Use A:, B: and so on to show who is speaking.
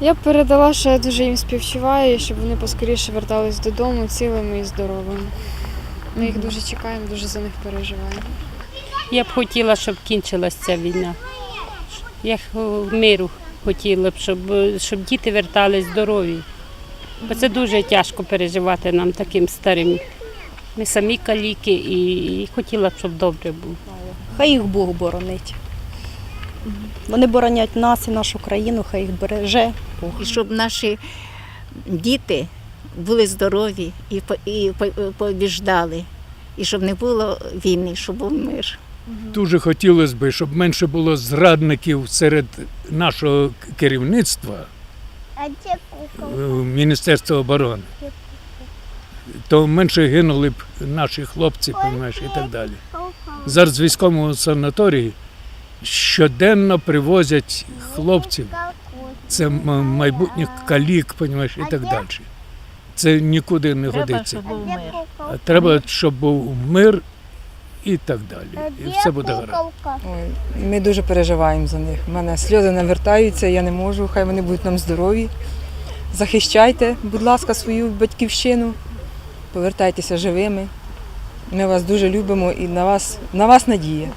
A: Я б передала, що я дуже їм співчуваю, і щоб вони поскоріше вертались додому цілими і здоровими. Ми їх дуже чекаємо, дуже за них переживаємо.
B: Я б хотіла, щоб кінчилася ця війна. Я х- миру хотіла б, щоб, щоб діти вертались здорові. Бо це дуже тяжко переживати нам таким старим. Ми самі каліки і хотіла б, щоб добре було.
C: Хай їх Бог боронить. Вони боронять нас і нашу країну, хай їх береже Бог.
D: і щоб наші діти були здорові і, і побіждали, і щоб не було війни, щоб був мир.
E: Дуже хотілося б, щоб менше було зрадників серед нашого керівництва Міністерства оборони. То менше гинули б наші хлопці, і так далі. Зараз в військовому санаторії щоденно привозять хлопців. Це майбутніх калік, понімаєш, і так далі. Це нікуди не годиться. Треба, щоб був мир і так далі. І все буде гаразд.
F: Ой, ми дуже переживаємо за них. У мене сльози навертаються, я не можу, хай вони будуть нам здорові. Захищайте, будь ласка, свою батьківщину, повертайтеся живими. Ми вас дуже любимо і на вас, на вас надія.